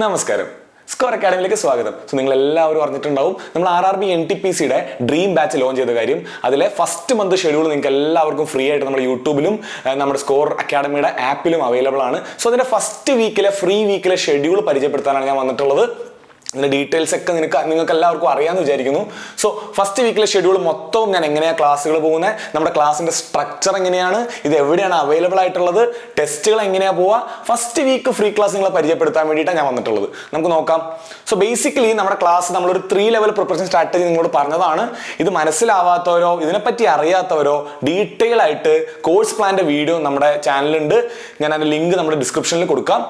നമസ്കാരം. സ്കോർ അക്കാഡമിയിലേക്ക് സ്വാഗതം. സോ നിങ്ങൾ എല്ലാവരും അറിഞ്ഞിട്ടുണ്ടാവും നമ്മൾ R R B N T P സിയുടെ ഡ്രീം ബാച്ച് ലോഞ്ച് ചെയ്ത കാര്യം. അതിലെ ഫസ്റ്റ് മന്ത് ഷെഡ്യൂൾ നിങ്ങൾക്ക് എല്ലാവർക്കും ഫ്രീ ആയിട്ട് നമ്മുടെ യൂട്യൂബിലും നമ്മുടെ സ്കോർ അക്കാഡമിയുടെ ആപ്പിലും അവൈലബിൾ ആണ്. സോ അതിന്റെ ഫസ്റ്റ് വീക്കിലെ ഫ്രീ വീക്കിലെ ഷെഡ്യൂൾ പരിചയപ്പെടുത്താനാണ് ഞാൻ വന്നിട്ടുള്ളത്. ഇതിന്റെ ഡീറ്റെയിൽസ് ഒക്കെ നിനക്ക് നിങ്ങൾക്ക് എല്ലാവർക്കും അറിയാമെന്ന് വിചാരിക്കുന്നു സോ ഫസ്റ്റ് വീക്കിലെ ഷെഡ്യൂൾ മൊത്തവും ഞാൻ എങ്ങനെയാണ് ക്ലാസ്സുകൾ പോകുന്നത് നമ്മുടെ ക്ലാസ്സിന്റെ സ്ട്രക്ചർ എങ്ങനെയാണ്? ഇത് എവിടെയാണ് അവൈലബിൾ ആയിട്ടുള്ളത്? ടെസ്റ്റുകൾ എങ്ങനെയാണ് പോവുക ഫസ്റ്റ് വീക്ക് ഫ്രീ ക്ലാസ് നിങ്ങളെ പരിചയപ്പെടുത്താൻ വേണ്ടിയിട്ടാണ് ഞാൻ വന്നിട്ടുള്ളത്. നമുക്ക് നോക്കാം. സോ ബേസിക്കലി നമ്മുടെ ക്ലാസ് നമ്മളൊരു ത്രീ ലെവൽ പ്രിപ്പറേഷൻ സ്ട്രാറ്റജി നിങ്ങളോട് പറഞ്ഞതാണ്. ഇത് മനസ്സിലാവാത്തവരോ ഇതിനെപ്പറ്റി അറിയാത്തവരോ ഡീറ്റെയിൽ ആയിട്ട് കോഴ്സ് പ്ലാന്റെ വീഡിയോ നമ്മുടെ ചാനലുണ്ട് ഞാൻ അതിന്റെ ലിങ്ക് നമ്മുടെ ഡിസ്ക്രിപ്ഷനിൽ കൊടുക്കാം.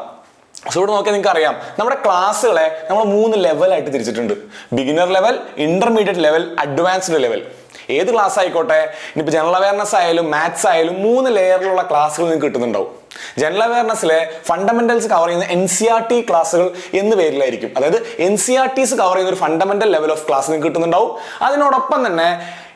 സോ ഇവിടെ നോക്കിയാൽ നിങ്ങൾക്ക് അറിയാം. നമ്മുടെ ക്ലാസ്സുകളെ നമ്മൾ മൂന്ന് ലെവലായിട്ട് തിരിച്ചിട്ടുണ്ട്. Beginner level intermediate level advanced level ഏത് ക്ലാസ് ആയിക്കോട്ടെ ഇനിയിപ്പോൾ ജനറൽ അവയർനെസ് ആയാലും മാത്സ് ആയാലും മൂന്ന് ലെയറിലുള്ള ക്ലാസ്സുകൾ നിങ്ങൾക്ക് കിട്ടുന്നുണ്ടാവും. ജനറൽ അവയർനെസ്സിലെ ഫണ്ടമെന്റൽസ് കവർ ചെയ്യുന്ന എൻ സി ആർ ടി ക്ലാസ്സുകൾ എന്ന് പേരിലായിരിക്കും. അതായത് N C R Ts cover ചെയ്യുന്ന ഒരു ഫണ്ടമെന്റൽ ലെവൽ ഓഫ് ക്ലാസ് നിങ്ങൾക്ക് കിട്ടുന്നുണ്ടാവും. അതിനോടൊപ്പം തന്നെ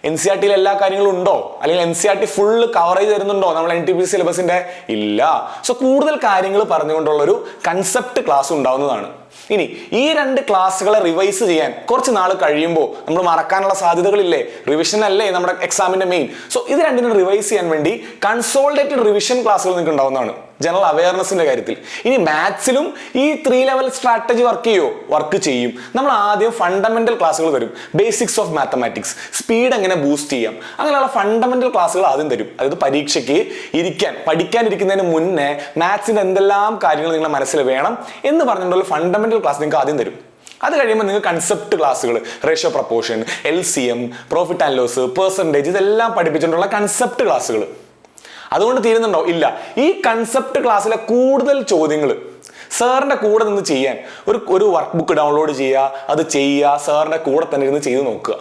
എൻ സി ആർ ടിയിൽ എല്ലാ കാര്യങ്ങളും ഉണ്ടോ? അല്ലെങ്കിൽ N C R T full cover ചെയ്ത് തരുന്നുണ്ടോ? നമ്മൾ എൻ ടി പി സിലബസിന്റെ ഇല്ല. സോ കൂടുതൽ കാര്യങ്ങൾ പറഞ്ഞുകൊണ്ടുള്ള ഒരു കൺസെപ്റ്റ് ക്ലാസ് ഉണ്ടാവുന്നതാണ്. ഇനി ഈ രണ്ട് ക്ലാസ്സുകളെ റിവൈസ് ചെയ്യാൻ കുറച്ച് നാൾ കഴിയുമ്പോൾ നമ്മൾ മറക്കാനുള്ള സാധ്യതകളില്ലേ? റിവിഷൻ അല്ലേ നമ്മുടെ എക്സാമിന്റെ മെയിൻ സോ ഇത് രണ്ടിനും റിവൈസ് ചെയ്യാൻ വേണ്ടി കൺസോൾഡേറ്റഡ് റിവിഷൻ ക്ലാസ്സുകൾ നിങ്ങൾക്ക് ഉണ്ടാവുന്നതാണ്. ജനറൽ അവയർനെസിന്റെ കാര്യത്തിൽ. ഇനി മാത്സിലും ഈ ത്രീ ലെവൽ സ്ട്രാറ്റജി വർക്ക് ചെയ്യോ? വർക്ക് ചെയ്യും. നമ്മൾ ആദ്യം ഫണ്ടമെന്റൽ ക്ലാസ്സുകൾ തരും. ബേസിക്സ് ഓഫ് മാത്തമാറ്റിക്സ് സ്പീഡ് എങ്ങനെ ബൂസ്റ്റ് ചെയ്യാം? അങ്ങനെയുള്ള ഫണ്ടമെന്റൽ ക്ലാസ്സുകൾ ആദ്യം തരും. അതായത് പരീക്ഷയ്ക്ക് ഇരിക്കാൻ പഠിക്കാനിരിക്കുന്നതിന് മുന്നേ മാത്സിന്റെ എന്തെല്ലാം കാര്യങ്ങൾ നിങ്ങളുടെ മനസ്സിൽ വേണം എന്ന് പറഞ്ഞിട്ടുള്ള ഫണ്ടമെന്റൽ ക്ലാസ് നിങ്ങൾക്ക് ആദ്യം തരും. അത് കഴിയുമ്പോൾ നിങ്ങൾക്ക് കൺസെപ്റ്റ് ക്ലാസ്സുകൾ ratio proportion L C M profit and loss percentage ഇതെല്ലാം പഠിപ്പിച്ചിട്ടുള്ള കൺസെപ്റ്റ് ക്ലാസ്സുകൾ അതുകൊണ്ട് തീരുന്നുണ്ടോ? ഇല്ല. ഈ കൺസെപ്റ്റ് ക്ലാസ്സിലെ കൂടുതൽ ചോദ്യങ്ങൾ സാറിന്റെ കൂടെ നിന്ന് ചെയ്യാൻ ഒരു ഒരു വർക്ക് ബുക്ക് ഡൗൺലോഡ് ചെയ്യുക അത് ചെയ്യുക സാറിന്റെ കൂടെ തന്നെ ഇരുന്ന് ചെയ്ത് നോക്കുക.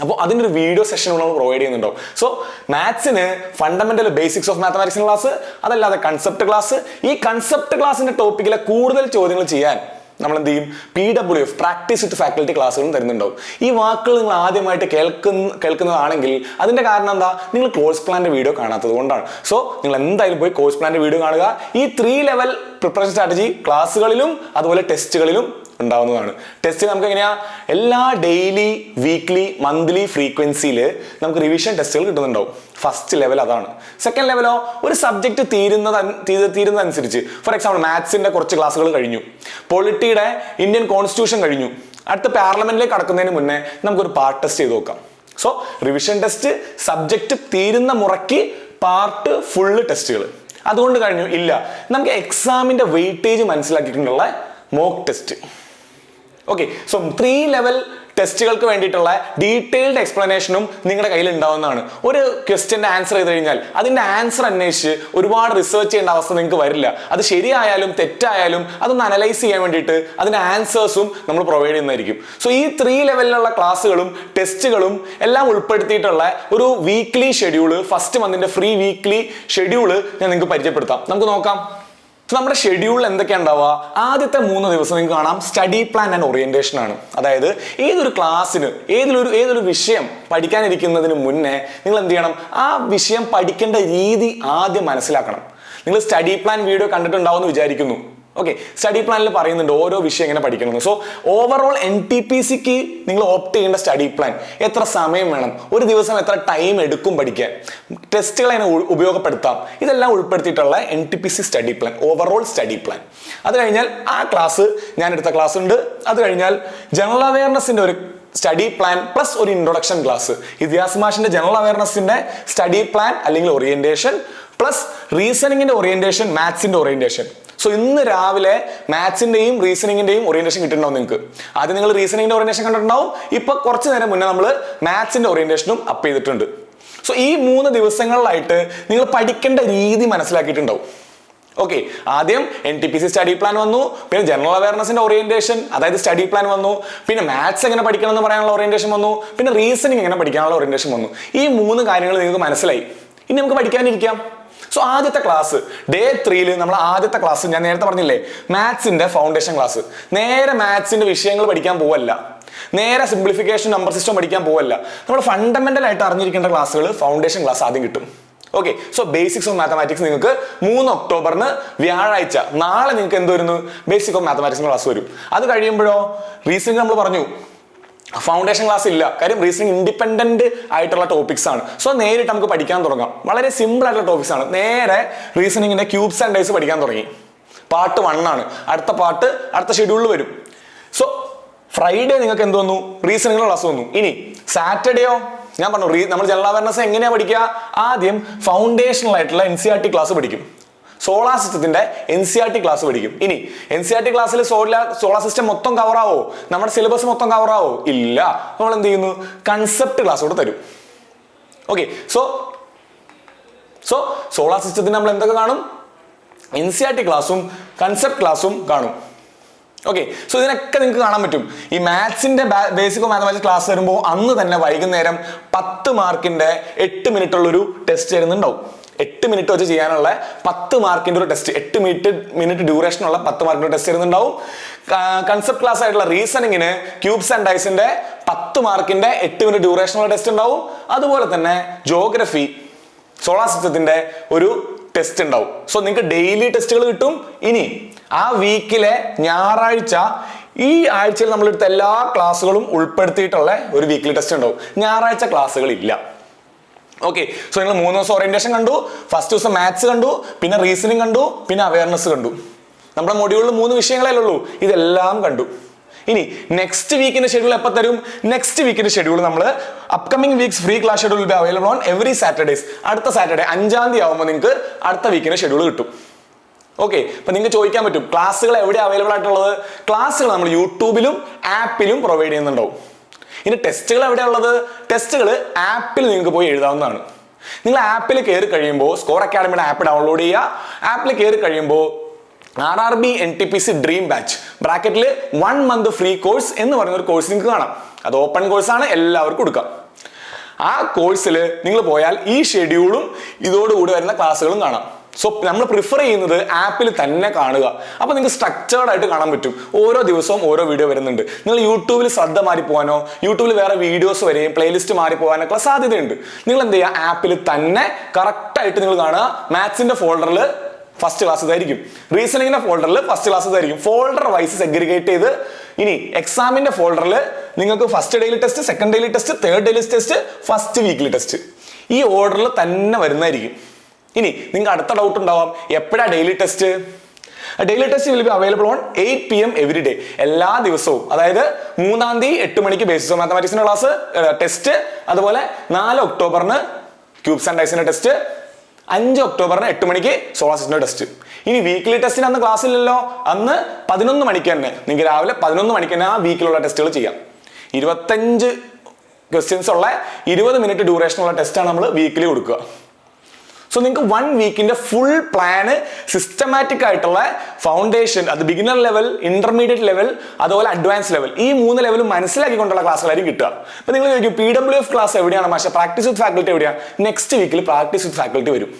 അപ്പോൾ അതിന്റെ ഒരു വീഡിയോ സെഷൻ നമ്മൾ പ്രൊവൈഡ് ചെയ്യുന്നുണ്ടോ? So മാത്സിന് fundamental basics of mathematics class അതല്ലാതെ കൺസെപ്റ്റ് ക്ലാസ് ഈ കൺസെപ്റ്റ് ക്ലാസ്സിന്റെ ടോപ്പിക്കിലെ കൂടുതൽ ചോദ്യങ്ങൾ ചെയ്യാൻ നമ്മൾ എന്ത് ചെയ്യും P W F practice with faculty ക്ലാസ്സുകളും തരുന്നുണ്ടാവും. ഈ വാക്കുകൾ നിങ്ങൾ ആദ്യമായിട്ട് കേൾക്കുന്ന കേൾക്കുന്നതാണെങ്കിൽ അതിന്റെ കാരണം എന്താ? നിങ്ങൾ കോഴ്സ് പ്ലാന്റെ വീഡിയോ കാണാത്തത് കൊണ്ടാണ്. സോ നിങ്ങൾ എന്തായാലും പോയി കോഴ്സ് പ്ലാന്റെ വീഡിയോ കാണുക. ഈ ത്രീ ലെവൽ പ്രിപ്പറേഷൻ സ്ട്രാറ്റജി ക്ലാസ്സുകളിലും അതുപോലെ ടെസ്റ്റുകളിലും ഉണ്ടാവുന്നതാണ്. ടെസ്റ്റ് നമുക്ക് എങ്ങനെയാ എല്ലാ ഡെയിലി വീക്ക്ലി മന്ത്ലി ഫ്രീക്വൻസിയിൽ നമുക്ക് റിവിഷൻ ടെസ്റ്റുകൾ കിട്ടുന്നുണ്ടാവും. ഫസ്റ്റ് ലെവൽ അതാണ്. സെക്കൻഡ് ലെവലോ ഒരു സബ്ജക്ട് തീരുന്നത് തീരുന്നതനുസരിച്ച്. ഫോർ എക്സാമ്പിൾ മാത്സിന്റെ കുറച്ച് ക്ലാസ്സുകൾ കഴിഞ്ഞു. പൊളിറ്റിയുടെ ഇന്ത്യൻ കോൺസ്റ്റിറ്റ്യൂഷൻ കഴിഞ്ഞു. അടുത്ത പാർലമെന്റിലേക്ക് കടക്കുന്നതിന് മുന്നേ നമുക്കൊരു പാർട്ട് ടെസ്റ്റ് ചെയ്ത് നോക്കാം. സോ റിവിഷൻ ടെസ്റ്റ് സബ്ജക്റ്റ് തീരുന്ന മുറയ്ക്ക് പാർട്ട് ഫുള്ള് ടെസ്റ്റുകൾ അതുകൊണ്ട് കഴിഞ്ഞു ഇല്ല. നമുക്ക് എക്സാമിന്റെ weightage മനസ്സിലാക്കിയിട്ടുള്ള mock test okay so three level ടെസ്റ്റുകൾക്ക് വേണ്ടിയിട്ടുള്ള ഡീറ്റെയിൽഡ് എക്സ്പ്ലനേഷനും നിങ്ങളുടെ കയ്യിൽ ഉണ്ടാവുന്നതാണ് ഒരു ക്വസ്റ്റ്യന്റെ ആൻസർ ചെയ്ത് കഴിഞ്ഞാൽ അതിന്റെ ആൻസർ അന്വേഷിച്ച് ഒരുപാട് റിസർച്ച് ചെയ്യേണ്ട അവസ്ഥ നിങ്ങൾക്ക് വരില്ല. അത് ശരിയായാലും തെറ്റായാലും അതൊന്ന് അനലൈസ് ചെയ്യാൻ വേണ്ടിയിട്ട് അതിന്റെ ആൻസേഴ്സും നമ്മൾ പ്രൊവൈഡ് ചെയ്യുന്നതായിരിക്കും. സോ ഈ ത്രീ ലെവലിലുള്ള ക്ലാസ്സുകളും ടെസ്റ്റുകളും എല്ലാം ഉൾപ്പെടുത്തിയിട്ടുള്ള ഒരു വീക്ക്ലി ഷെഡ്യൂൾ ഫസ്റ്റ് മന്തിന്റെ ഫ്രീ വീക്ക്ലി ഷെഡ്യൂൾ ഞാൻ നിങ്ങൾക്ക് പരിചയപ്പെടുത്താം. നമുക്ക് നോക്കാം. നമ്മുടെ ഷെഡ്യൂളിൽ എന്തൊക്കെയാണ് ഉണ്ടാവുക? ആദ്യത്തെ മൂന്ന് ദിവസം നിങ്ങൾക്ക് കാണാം. സ്റ്റഡി പ്ലാൻ ആൻഡ് ഓറിയന്റേഷൻ ആണ്. അതായത് ഏതൊരു ക്ലാസ്സിന് ഏതൊരു ഏതൊരു വിഷയം പഠിക്കാനിരിക്കുന്നതിന് മുന്നേ നിങ്ങൾ എന്ത് ചെയ്യണം? ആ വിഷയം പഠിക്കേണ്ട രീതി ആദ്യം മനസ്സിലാക്കണം. നിങ്ങൾ സ്റ്റഡി പ്ലാൻ വീഡിയോ കണ്ടിട്ടുണ്ടാവും എന്ന് വിചാരിക്കുന്നു. ഓക്കെ സ്റ്റഡി പ്ലാനിൽ പറയുന്നുണ്ട് ഓരോ വിഷയം എങ്ങനെ പഠിക്കണമെന്ന്. So overall N T P സിക്ക് നിങ്ങൾ ഓപ്റ്റ് ചെയ്യേണ്ട സ്റ്റഡി പ്ലാൻ എത്ര സമയം വേണം? ഒരു ദിവസം എത്ര ടൈം എടുക്കും പഠിക്കാൻ? ടെസ്റ്റുകൾ അതിനെ ഉപയോഗപ്പെടുത്താം. ഇതെല്ലാം ഉൾപ്പെടുത്തിയിട്ടുള്ള N T P C study plan overall study plan അത് കഴിഞ്ഞാൽ ആ ക്ലാസ് ഞാൻ എടുത്ത ക്ലാസ് ഉണ്ട്. അത് കഴിഞ്ഞാൽ ജനറൽ അവയർനെസ്സിന്റെ ഒരു സ്റ്റഡി പ്ലാൻ പ്ലസ് ഒരു ഇൻട്രൊഡക്ഷൻ ക്ലാസ് ഇതിഹാസ് മാഷിന്റെ ജനറൽ അവയർനെസ്സിന്റെ സ്റ്റഡി പ്ലാൻ അല്ലെങ്കിൽ ഓറിയന്റേഷൻ പ്ലസ് റീസണിങ്ങിന്റെ ഓറിയന്റേഷൻ മാത്സിന്റെ ഓറിയന്റേഷൻ സോ ഇന്ന് രാവിലെ മാത്സിന്റെയും റീസണിങ്ങിന്റെയും ഓറിയന്റേഷൻ കിട്ടുന്നുണ്ടാവും നിങ്ങൾക്ക്. ആദ്യം നിങ്ങൾ റീസണിങ്ങിന്റെ ഓറിയന്റേഷൻ കണ്ടിട്ടുണ്ടാവും. ഇപ്പൊ കുറച്ച് നേരം മുന്നേ നമ്മൾ മാത്സിന്റെ ഓറിയന്റേഷനും അപ്പ് ചെയ്തിട്ടുണ്ട്. സോ ഈ മൂന്ന് ദിവസങ്ങളിലായിട്ട് നിങ്ങൾ പഠിക്കേണ്ട രീതി മനസ്സിലാക്കിയിട്ടുണ്ടാവും. ഓക്കെ ആദ്യം N T P C study plan വന്നു. പിന്നെ ജനറൽ അവയർനെസിന്റെ ഓറിയന്റേഷൻ അതായത് സ്റ്റഡി പ്ലാൻ വന്നു. പിന്നെ മാത്സ് എങ്ങനെ പഠിക്കണം എന്ന് പറയാനുള്ള ഓറിയന്റേഷൻ വന്നു. പിന്നെ റീസണിങ് എങ്ങനെ പഠിക്കാനുള്ള ഓറിയന്റേഷൻ വന്നു. ഈ മൂന്ന് കാര്യങ്ങൾ നിങ്ങൾക്ക് മനസ്സിലായി. ഇനി നമുക്ക് പഠിക്കാനിരിക്കാം. സോ ആദ്യത്തെ ക്ലാസ് ഡേ ത്രീയിൽ നമ്മൾ ആദ്യത്തെ ക്ലാസ് ഞാൻ നേരത്തെ പറഞ്ഞില്ലേ മാത്സിന്റെ ഫൗണ്ടേഷൻ ക്ലാസ് നേരെ മാത്സിന്റെ വിഷയങ്ങൾ പഠിക്കാൻ പോവല്ല. നേരെ സിംപ്ലിഫിക്കേഷൻ നമ്പർ സിസ്റ്റം പഠിക്കാൻ പോവല്ല. നമ്മൾ ഫണ്ടമെന്റൽ ആയിട്ട് അറിഞ്ഞിരിക്കേണ്ട ക്ലാസ്സുകൾ ഫൗണ്ടേഷൻ ക്ലാസ് ആദ്യം കിട്ടും. Okay so basics of mathematics നിങ്ങൾക്ക് മൂന്ന് ഒക്ടോബറിന് വ്യാഴാഴ്ച നാളെ നിങ്ങൾക്ക് എന്ത് വരുന്നു? ബേസിക് ഓഫ് മാത്തമാറ്റിക്സ് ക്ലാസ് വരും. അത് കഴിയുമ്പോഴോ? റീസെന്റ് നമ്മൾ പറഞ്ഞു ഫൗണ്ടേഷൻ ക്ലാസ് ഇല്ല. കാര്യം റീസണിങ് ഇൻഡിപെൻഡന്റ് ആയിട്ടുള്ള ടോപ്പിക്സ് ആണ്. സോ നേരിട്ട് നമുക്ക് പഠിക്കാൻ തുടങ്ങാം. വളരെ സിമ്പിൾ ആയിട്ടുള്ള ടോപ്പിക്സ് ആണ്. നേരെ റീസണിങ്ങിന്റെ ക്യൂബ്സ് ആൻഡ് ഡൈസ് പഠിക്കാൻ തുടങ്ങി. പാർട്ട് വൺ ആണ്. അടുത്ത പാർട്ട് അടുത്ത ഷെഡ്യൂളിൽ വരും. സോ ഫ്രൈഡേ നിങ്ങൾക്ക് എന്ത് വന്നു? റീസണിങ്ങിന്റെ ക്ലാസ് വന്നു. ഇനി സാറ്റർഡേയോ ഞാൻ പറഞ്ഞു നമ്മൾ ജനറൽ അവയർനെസ് എങ്ങനെയാണ് പഠിക്കുക? ആദ്യം ഫൗണ്ടേഷണൽ ആയിട്ടുള്ള N C R T class പഠിക്കും. സോളാർ സിസ്റ്റത്തിന്റെ N C R T class പഠിക്കും. ഇനി എൻ സി ആർ ടി ക്ലാസ്സിൽ സോളാർ സോളാർ സിസ്റ്റം മൊത്തം കവർ ആവോ? നമ്മുടെ സിലബസ് മൊത്തം കവർ ആവോ? ഇല്ല. നമ്മൾ എന്ത് ചെയ്യുന്നു? കൺസെപ്റ്റ് ക്ലാസ് കൂടെ തരും. ഓക്കെ സോ സോ സോളാർ സിസ്റ്റത്തിന് നമ്മൾ എന്തൊക്കെ കാണും? എൻ സി ആർ ടി ക്ലാസ്സും കൺസെപ്റ്റ് ക്ലാസ്സും കാണും. ഓക്കെ സോ ഇതിനൊക്കെ നിങ്ങൾക്ക് കാണാൻ പറ്റും. ഈ മാത്സിന്റെ ബേസിക് മാത്തമാറ്റിക്സ് ക്ലാസ് വരുമ്പോൾ അന്ന് തന്നെ വൈകുന്നേരം പത്ത് മാർക്കിന്റെ എട്ട് മിനിറ്റ് ഉള്ളൊരു ടെസ്റ്റ് തരുന്നുണ്ടാവും എട്ട് മിനിറ്റ് വെച്ച് ചെയ്യാനുള്ള പത്ത് മാർക്കിന്റെ ഒരു ടെസ്റ്റ് എട്ട് മിനിറ്റ് മിനിറ്റ് ഡ്യൂറേഷൻ ഉള്ള പത്ത് മാർക്കിന്റെ ടെസ്റ്റ് തരുന്നുണ്ടാവും കൺസെപ്റ്റ് ക്ലാസ് ആയിട്ടുള്ള റീസണിങ്ങിന് ക്യൂബ്സ് ആൻഡ് ഡൈസിന്റെ പത്ത് മാർക്കിന്റെ എട്ട് മിനിറ്റ് ഡ്യൂറേഷൻ ഉള്ള ടെസ്റ്റ് ഉണ്ടാവും. അതുപോലെ തന്നെ ജോഗ്രഫി സോളാർ സിസ്റ്റത്തിന്റെ ഒരു ടെസ്റ്റ് ഉണ്ടാവും. സോ നിങ്ങൾക്ക് ഡെയിലി ടെസ്റ്റുകൾ കിട്ടും. ഇനി ആ വീക്കിലെ ഞായറാഴ്ച ഈ ആഴ്ചയിൽ നമ്മളെടുത്ത എല്ലാ ക്ലാസ്സുകളും ഉൾപ്പെടുത്തിയിട്ടുള്ള ഒരു വീക്കിലി ടെസ്റ്റ് ഉണ്ടാവും. ഞായറാഴ്ച ക്ലാസ്സുകൾ ഇല്ല ഓക്കെ സോ നിങ്ങൾ മൂന്ന് ദിവസം ഓറിയന്റേഷൻ കണ്ടു ഫസ്റ്റ് ദിവസം മാത്സ് കണ്ടു പിന്നെ റീസണിങ് കണ്ടു പിന്നെ അവയർനെസ് കണ്ടു. നമ്മുടെ മൊഡ്യൂളിൽ മൂന്ന് വിഷയങ്ങളല്ലേ ഉള്ളൂ. ഇതെല്ലാം കണ്ടു. ഇനി നെക്സ്റ്റ് വീക്കിന്റെ ഷെഡ്യൂൾ എപ്പോൾ തരും? നെക്സ്റ്റ് വീക്കിന്റെ ഷെഡ്യൂൾ നമ്മൾ upcoming weeks free class schedule be available on every Saturdays അടുത്ത സാറ്റർഡേ അഞ്ചാം തീയതി ആകുമ്പോൾ നിങ്ങൾക്ക് അടുത്ത വീക്കിന്റെ ഷെഡ്യൂൾ കിട്ടും. ഓക്കെ അപ്പൊ നിങ്ങൾക്ക് ചോദിക്കാൻ പറ്റും ക്ലാസ്സുകൾ എവിടെ അവൈലബിൾ ആയിട്ടുള്ളത്? ക്ലാസ്സുകൾ നമ്മൾ യൂട്യൂബിലും ആപ്പിലും പ്രൊവൈഡ് ചെയ്യുന്നുണ്ടാവും. ഇനി ടെസ്റ്റുകൾ എവിടെയുള്ളത്? ടെസ്റ്റുകൾ ആപ്പിൽ നിങ്ങൾക്ക് പോയി എഴുതാവുന്നതാണ്. നിങ്ങൾ ആപ്പിൽ കയറി കഴിയുമ്പോൾ സ്കോർ അക്കാഡമിയുടെ ആപ്പ് ഡൗൺലോഡ് ചെയ്യുക. ആപ്പിൽ കയറി കഴിയുമ്പോൾ R R B N T P C dream batch ബ്രാക്കറ്റിൽ വൺ മന്ത് ഫ്രീ കോഴ്സ് എന്ന് പറയുന്ന ഒരു കോഴ്സ് നിങ്ങൾക്ക് കാണാം. അത് ഓപ്പൺ കോഴ്സാണ് എല്ലാവർക്കും കൊടുക്കാം. ആ കോഴ്സിൽ നിങ്ങൾ പോയാൽ ഈ ഷെഡ്യൂളും ഇതോടുകൂടി വരുന്ന ക്ലാസ്സുകളും കാണാം. സോ നമ്മൾ പ്രിഫർ ചെയ്യുന്നത് ആപ്പിൽ തന്നെ കാണുക. അപ്പോൾ നിങ്ങൾക്ക് സ്ട്രക്ചേർഡ് ആയിട്ട് കാണാൻ പറ്റും. ഓരോ ദിവസവും ഓരോ വീഡിയോ വരുന്നുണ്ട്. നിങ്ങൾ യൂട്യൂബിൽ ശ്രദ്ധ മാറി പോകാനോ യൂട്യൂബിൽ വേറെ വീഡിയോസ് വരെയും പ്ലേലിസ്റ്റ് മാറി പോകാനൊക്കെ സാധ്യതയുണ്ട്. നിങ്ങൾ എന്ത് ചെയ്യുക? ആപ്പിൽ തന്നെ കറക്റ്റായിട്ട് നിങ്ങൾ കാണുക. മാത്സിന്റെ ഫോൾഡറിൽ ഫസ്റ്റ് ക്ലാസ് ഇതായിരിക്കും. റീസണിങ്ങിന്റെ ഫോൾഡറിൽ ഫസ്റ്റ് ക്ലാസ് ഇതായിരിക്കും. ഫോൾഡർ വൈസ് സെഗ്രിഗേറ്റ് ചെയ്ത് ഇനി എക്സാമിന്റെ ഫോൾഡറിൽ നിങ്ങൾക്ക് first daily test second daily test third daily test first weekly test ഈ ഓർഡറിൽ തന്നെ വരുന്നതായിരിക്കും. ഇനി നിങ്ങൾക്ക് അടുത്ത ഡൗട്ട് ഉണ്ടാവാം. എപ്പോഴാണ് daily test daily test will be available on eight P M every day എല്ലാ ദിവസവും. അതായത് മൂന്നാം തീയതി എട്ട് മണിക്ക് ബേസിസ് ഓഫ് മാത്തമാറ്റിക്സിന്റെ ക്ലാസ് ടെസ്റ്റ് അതുപോലെ നാല് ഒക്ടോബറിന് ക്യൂബ്സ് ആൻഡ് ഡൈസിന്റെ ടെസ്റ്റ് അഞ്ച് ഒക്ടോബറിന് എട്ട് മണിക്ക് സോളാർ സിസ്റ്റത്തിന്റെ ടെസ്റ്റ് ഇനി വീക്കിലി ടെസ്റ്റിന് അന്ന് ക്ലാസ് ഇല്ലല്ലോ. അന്ന് പതിനൊന്ന് മണിക്ക് തന്നെ. നിങ്ങൾക്ക് രാവിലെ പതിനൊന്ന് മണിക്ക് തന്നെ ആ വീക്കിലുള്ള ടെസ്റ്റുകൾ ചെയ്യാം. ഇരുപത്തഞ്ച് ക്വസ്റ്റ്യൻസ് ഉള്ള ഇരുപത് മിനിറ്റ് ഡ്യൂറേഷൻ ഉള്ള ടെസ്റ്റാണ് നമ്മൾ വീക്കിലി കൊടുക്കുക. സോ നിങ്ങൾക്ക് വൺ വീക്കിന്റെ ഫുൾ പ്ലാന് സിസ്റ്റമാറ്റിക് ആയിട്ടുള്ള ഫൗണ്ടേഷൻ അത് ബിഗിനർ ലെവൽ ഇന്റർമീഡിയറ്റ് ലെവൽ അതുപോലെ അഡ്വാൻസ് ലെവൽ ഈ മൂന്ന് ലെവലും മനസ്സിലാക്കിക്കൊണ്ടുള്ള ക്ലാസ്സുകളായിരിക്കും കിട്ടുക. അപ്പൊ നിങ്ങൾ ചോദിക്കും പി ഡബ്ല്യു എഫ് ക്ലാസ് എവിടെയാണ്? മാഷ പ്രാക്ടീസ് വിത്ത് ഫാക്കൽറ്റി എവിടെയാണ്? നെക്സ്റ്റ് വീക്കിൽ പ്രാക്ടീസ് വിത്ത് ഫാക്കൽറ്റി വരും.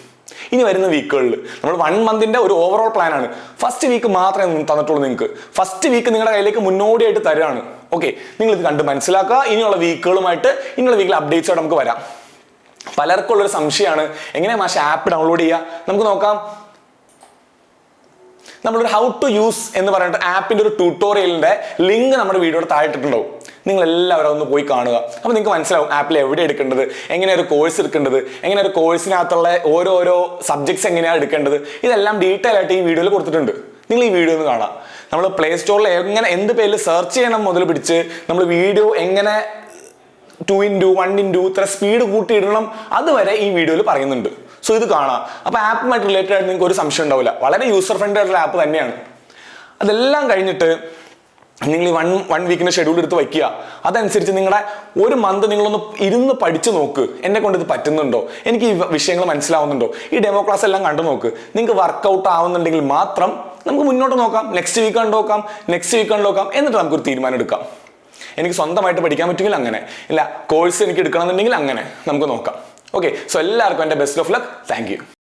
ഇനി വരുന്ന വീക്കുകളിൽ നമ്മൾ വൺ മന്തിന്റെ ഒരു ഓവറോൾ പ്ലാൻ ആണ്. ഫസ്റ്റ് വീക്ക് മാത്രമേ തന്നിട്ടുള്ളൂ നിങ്ങൾക്ക്. ഫസ്റ്റ് വീക്ക് നിങ്ങളുടെ കയ്യിലേക്ക് മുന്നോടിയായിട്ട് തരാണ്. ഓക്കെ നിങ്ങൾ ഇത് കണ്ട് മനസ്സിലാക്കുക. ഇനിയുള്ള വീക്കുകളുമായിട്ട് ഇനിയുള്ള വീക്കിൽ അപ്ഡേറ്റ്സോടെ നമുക്ക് വരാം. പലർക്കും ഉള്ളൊരു സംശയമാണ്. എങ്ങനെ മാഷ ആപ്പ് ഡൗൺലോഡ് ചെയ്യുക നമുക്ക് നോക്കാം. നമ്മളൊരു ഹൗ ടു യൂസ് എന്ന് പറഞ്ഞിട്ട് ആപ്പിന്റെ ഒരു ട്യൂട്ടോറിയലിന്റെ ലിങ്ക് നമ്മുടെ വീഡിയോയുടെ താഴെ ഇട്ടിട്ടുണ്ടാവും. നിങ്ങൾ എല്ലാവരും ഒന്ന് പോയി കാണുക. അപ്പോൾ നിങ്ങൾക്ക് മനസ്സിലാവും ആപ്പിൽ എവിടെ എടുക്കേണ്ടത് എങ്ങനെ ഒരു കോഴ്സ് എടുക്കേണ്ടത് എങ്ങനെ ഒരു കോഴ്സിനകത്തുള്ള ഓരോരോ സബ്ജക്ട്സ് എങ്ങനെയാണ് എടുക്കേണ്ടത് ഇതെല്ലാം ഡീറ്റെയിൽ ആയിട്ട് ഈ വീഡിയോയിൽ കൊടുത്തിട്ടുണ്ട്. നിങ്ങൾ ഈ വീഡിയോ ഒന്ന് കാണാം. നമ്മൾ പ്ലേ സ്റ്റോറിൽ എങ്ങനെ എന്ത് പേരിൽ സെർച്ച് ചെയ്യണം മുതൽ പിടിച്ച് നമ്മൾ വീഡിയോ എങ്ങനെ ടു ഇന്റു വൺ ഇന്റു ഇത്ര സ്പീഡ് കൂട്ടിയിടണം അതുവരെ ഈ വീഡിയോയിൽ പറയുന്നുണ്ട്. സോ ഇത് കാണാം. അപ്പോൾ ആപ്പുമായിട്ട് റിലേറ്റഡ് ആയിട്ട് നിങ്ങൾക്ക് ഒരു സംശയം ഉണ്ടാവില്ല. വളരെ യൂസർ ഫ്രണ്ട്ലി ആയിട്ടുള്ള ആപ്പ് തന്നെയാണ്. അതെല്ലാം കഴിഞ്ഞിട്ട് നിങ്ങൾ ഈ വൺ വൺ വീക്കിന്റെ ഷെഡ്യൂൾ എടുത്ത് വയ്ക്കുക. അതനുസരിച്ച് നിങ്ങളുടെ ഒരു മന്ത് നിങ്ങളൊന്ന് ഇരുന്ന് പഠിച്ചു നോക്ക്. എന്നെ കൊണ്ട് ഇത് പറ്റുന്നുണ്ടോ? എനിക്ക് ഈ വിഷയങ്ങൾ മനസ്സിലാവുന്നുണ്ടോ? ഈ ഡെമോ ക്ലാസ് എല്ലാം കണ്ടു നോക്ക്. നിങ്ങൾക്ക് വർക്കൗട്ട് ആവുന്നുണ്ടെങ്കിൽ മാത്രം നമുക്ക് മുന്നോട്ട് നോക്കാം. നെക്സ്റ്റ് വീക്ക് കണ്ടു നോക്കാം. നെക്സ്റ്റ് വീക്ക് കണ്ടു നോക്കാം. എന്നിട്ട് നമുക്കൊരു തീരുമാനം എടുക്കാം. എനിക്ക് സ്വന്തമായിട്ട് പഠിക്കാൻ പറ്റുമെങ്കിൽ അങ്ങനെ. ഇല്ല കോഴ്സ് എനിക്ക് എടുക്കണമെന്നുണ്ടെങ്കിൽ അങ്ങനെ നമുക്ക് നോക്കാം. ഓക്കെ സോ എല്ലാവർക്കും എന്റെ ബെസ്റ്റ് ഓഫ് ലക്ക് താങ്ക്